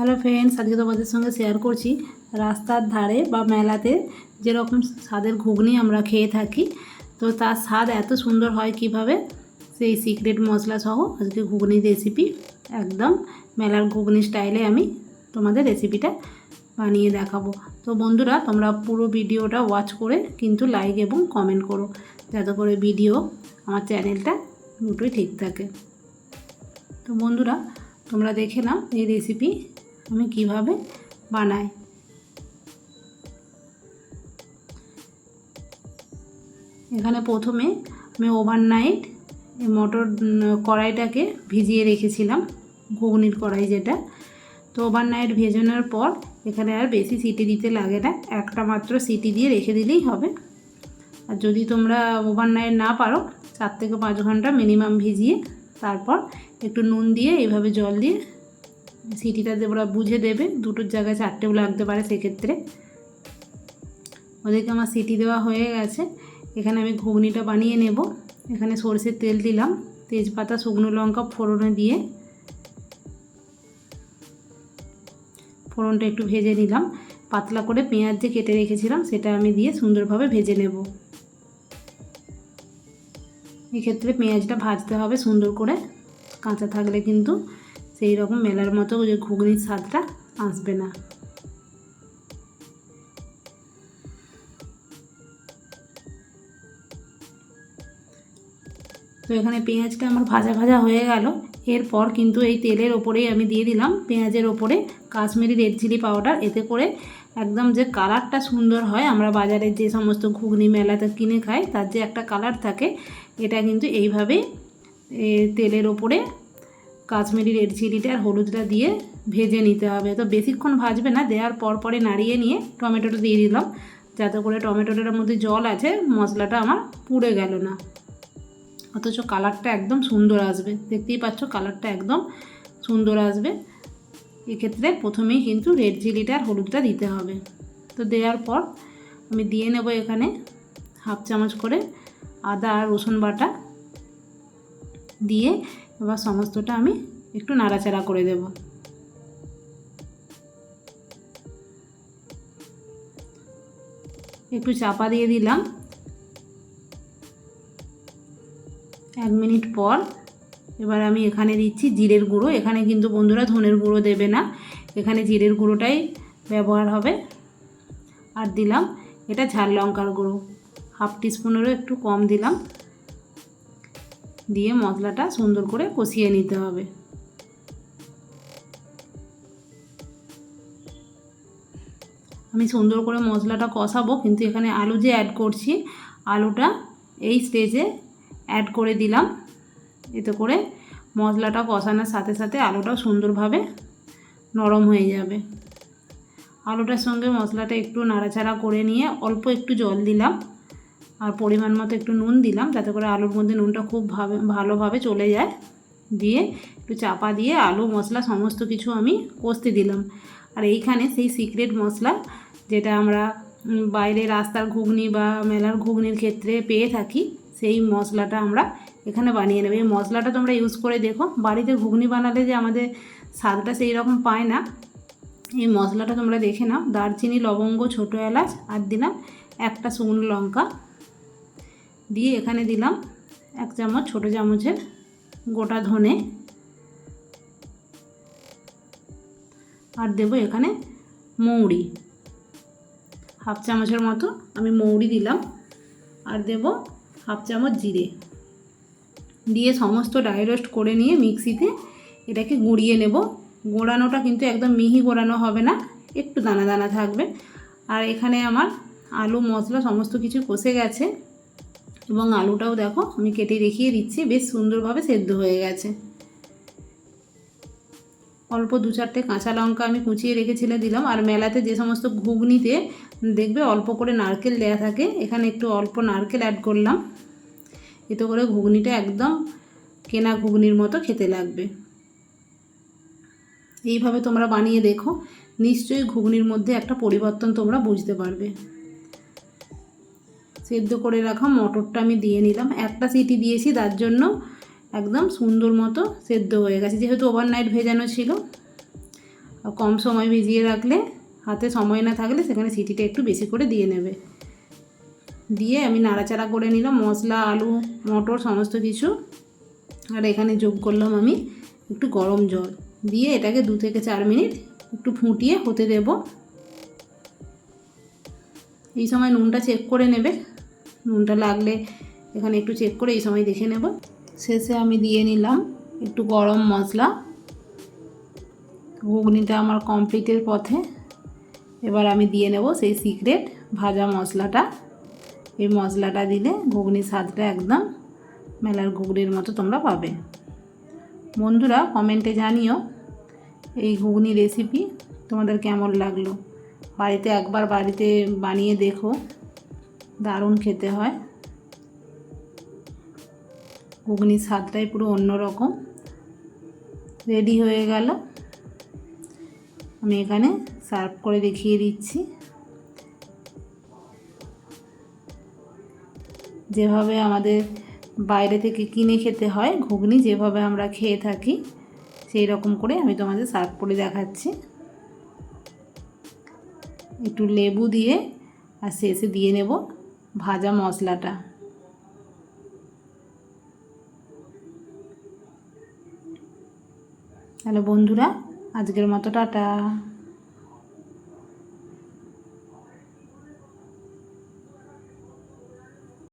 Hello friends আজকে তোমাদের সঙ্গে শেয়ার করছি রাস্তার ধারে বা মেলাতে যেরকম স্বাদের ঘুগনি আমরা খেয়ে থাকি। তো তার স্বাদ এত সুন্দর হয় কীভাবে? সেই সিক্রেট মশলা সহ আজকে ঘুগনির রেসিপি একদম মেলার ঘুগনি স্টাইলে আমি তোমাদের রেসিপিটা বানিয়ে দেখাবো। তো বন্ধুরা, তোমরা পুরো ভিডিওটা ওয়াচ করে কিন্তু লাইক এবং কমেন্ট করো। যাতে করে ভিডিও আমার চ্যানেলটা দুটোই ঠিক থাকে। তো বন্ধুরা, তোমরা দেখে নাও এই রেসিপি আমি কীভাবে বানাই এখানে প্রথমে আমি ওভারনাইট এই মটর কড়াইটাকে ভিজিয়ে রেখেছিলাম, ঘুগনির কড়াই যেটা। তো ওভারনাইট ভেজানোর পর এখানে আর বেশি সিটি দিতে লাগে না, একটা মাত্র সিটি দিয়ে রেখে দিলেই হবে। আর যদি তোমরা ওভারনাইট না পারো, চার থেকে পাঁচ ঘণ্টা মিনিমাম ভিজিয়ে তারপর একটু নুন দিয়ে এইভাবে জল দিয়ে সিটিটা ওরা বুঝে দেবে, দুটোর জায়গায় চারটেও লাগতে পারে সেক্ষেত্রে। ওদেরকে আমার সিটি দেওয়া হয়ে গেছে। এখানে আমি ঘুগনিটা বানিয়ে নেব। এখানে সরষের তেল দিলাম। তেজপাতা, শুকনো লঙ্কা ফোড়নে দিয়ে ফোড়নটা একটু ভেজে নিলাম। পাতলা করে পেঁয়াজ যে কেটে রেখেছিলাম, সেটা আমি দিয়ে সুন্দরভাবে ভেজে নেব। এক্ষেত্রে পেঁয়াজটা ভাজতে হবে সুন্দর করে। কাঁচা থাকলে কিন্তু সেই রকম মেলার মতো যে ঘুগনির স্বাদটা আসবে না। তো এখানে পেঁয়াজটা আমার ভাজা ভাজা হয়ে গেল। এরপর কিন্তু এই তেলের ওপরেই আমি দিয়ে দিলাম পেঁয়াজের ওপরে কাশ্মীরি রেড চিলি পাউডার। এতে করে একদম যে কালারটা সুন্দর হয়, আমরা বাজারে যে সমস্ত ঘুগনি মেলাতে কিনে খাই, তার যে একটা কালার থাকে, এটা কিন্তু এইভাবে তেলের ওপরে কাশ্মীরি রেড চিলিটা আর হলুদটা দিয়ে ভেজে নিতে হবে। তো বেশিক্ষণ ভাজবে না, দেওয়ার পর পরে নাড়িয়ে নিয়ে টমেটোটা দিয়ে দিলাম। যাতে করে টমেটোটার মধ্যে জল আছে, মশলাটা আমার পুড়ে গেল না। অথচ কালারটা একদম সুন্দর আসবে। দেখতেই পাচ্ছ কালারটা একদম সুন্দর আসবে। এক্ষেত্রে প্রথমেই কিন্তু রেড চিলিটা আর হলুদটা দিতে হবে। তো দেওয়ার পর আমি দিয়ে নেব এখানে হাফ চামচ করে আদা আর রসুন বাটা। দিয়ে এবার সমস্তটা আমি একটু নাড়াচাড়া করে দেব। একটু চাপা দিয়ে দিলাম। এক মিনিট পর এবার আমি এখানে দিচ্ছি জিরের গুঁড়ো। এখানে কিন্তু বন্ধুরা ধনের গুঁড়ো দেবে না। এখানে জিরের গুঁড়োটাই ব্যবহার হবে। আর দিলাম এটা ঝাল লঙ্কার গুঁড়ো। হাফ টিস্পুনেরও একটু কম দিলাম। দিয়ে মশলাটা সুন্দর করে কষিয়ে নিতে হবে। আমি সুন্দর করে মশলাটা কষাবো, কিন্তু এখানে আলু যে অ্যাড করছি, আলুটা এই স্টেজে অ্যাড করে দিলাম। এতে করে মশলাটা কষানোর সাথে সাথে আলুটাও সুন্দরভাবে নরম হয়ে যাবে। আলুটার সঙ্গে মশলাটা একটু নাড়াচাড়া করে নিয়ে অল্প একটু জল দিলাম। আর পরিমাণ মতো একটু নুন দিলাম যাতে করে আলুর মধ্যে নুনটা খুব ভাবে, ভালোভাবে চলে যায়। দিয়ে একটু চাপা দিয়ে আলু, মশলা সমস্ত কিছু আমি কষতে দিলাম। আর এইখানে সেই সিক্রেট মশলা যেটা আমরা বাইরে রাস্তার ঘুগনি বা মেলার ঘুগনির ক্ষেত্রে পেয়ে থাকি, সেই মশলাটা আমরা এখানে বানিয়ে নেব। এই মশলাটা তোমরা ইউজ করে দেখো। বাড়িতে ঘুগনি বানালে যে আমাদের স্বাদটা সেই রকম পায় না। এই মশলাটা তোমরা দেখে নাও। দারচিনি, লবঙ্গ, ছোটো এলাচ, আর দিলাম একটা শুকনো লঙ্কা। দিয়ে এখানে দিলাম এক চামচ, ছোটো চামচের গোটা ধনে। আর দেবো এখানে মৌরি। হাফ চামচের মতো আমি মৌরি দিলাম। আর দেব হাফ চামচ জিরে। দিয়ে সমস্ত ড্রাই রোস্ট করে নিয়ে মিক্সিতে এটাকে গুঁড়িয়ে নেব। গোড়ানোটা কিন্তু একদম মিহি গোড়ানো হবে না, একটু দানা দানা থাকবে। আর এখানে আমার আলু, মশলা, সমস্ত কিছু কষে গেছে। এবং আলুটাও দেখো আমি কেটে রেখিয়ে দিচ্ছি, বেশ সুন্দরভাবে সেদ্ধ হয়ে গেছে। অল্প দু চারটে কাঁচা লঙ্কা আমি কুচিয়ে রেখেছিলে দিলাম, আর মেলাতে যে সমস্ত ঘুগনিতে দেখবে অল্প করে নারকেল দেওয়া থাকে, এখানে একটু অল্প নারকেল অ্যাড করলাম। এতে করে ঘুগনিটা একদম কেনা ঘুগনির মতো খেতে লাগবে। এইভাবে তোমরা বানিয়ে দেখো, নিশ্চয়ই ঘুগনির মধ্যে একটা পরিবর্তন তোমরা বুঝতে পারবে। সেদ্ধ করে রাখা মটরটা আমি দিয়ে নিলাম। একটা সিটি দিয়েছি, তার জন্য একদম সুন্দর মতো সেদ্ধ হয়ে গেছে। যেহেতু ওভারনাইট ভেজানো ছিল কম সময় ভিজিয়ে রাখলে, হাতে সময় না থাকলে সেখানে সিটিটা একটু বেশি করে দিয়ে নেবে। দিয়ে আমি নাড়াচাড়া করে নিলাম, মশলা, আলু, মটর, সমস্ত কিছু। আর এখানে যোগ করলাম আমি একটু গরম জল। দিয়ে এটাকে দু থেকে চার মিনিট একটু ফুটিয়ে হতে দেব। এই সময় নুনটা চেক করে নেবে। নুনটা লাগলে এখানে একটু চেক করে এই সময় দেখে নেব। শেষে আমি দিয়ে নিলাম একটু গরম মশলা। ঘুগনিটা আমার কমপ্লিটের পথে। এবার আমি দিয়ে নেব সেই সিক্রেট ভাজা মশলাটা। এই মশলাটা দিলে ঘুগনির স্বাদটা একদম মেলার ঘুগনির মতো তোমরা পাবে। বন্ধুরা, কমেন্টে জানিও এই ঘুগনি রেসিপি তোমাদের কেমন লাগল? বাড়িতে একবার বাড়িতে বানিয়ে দেখো। দারুণ খেতে হয়। ঘুগনির স্বাদটাই পুরো অন্যরকম। রেডি হয়ে গেল। আমি এখানে সার্ভ করে দেখিয়ে দিচ্ছি। যেভাবে আমাদের বাইরে থেকে কিনে খেতে হয় ঘুগনি, যেভাবে আমরা খেয়ে থাকি, সেই রকম করে আমি তোমাদের সার্ভ করে দেখাচ্ছি। একটু লেবু দিয়ে আর শেষে দিয়ে নেব। ভাজা মশলাটা। হ্যালো বন্ধুরা আজকের মতো টাটা।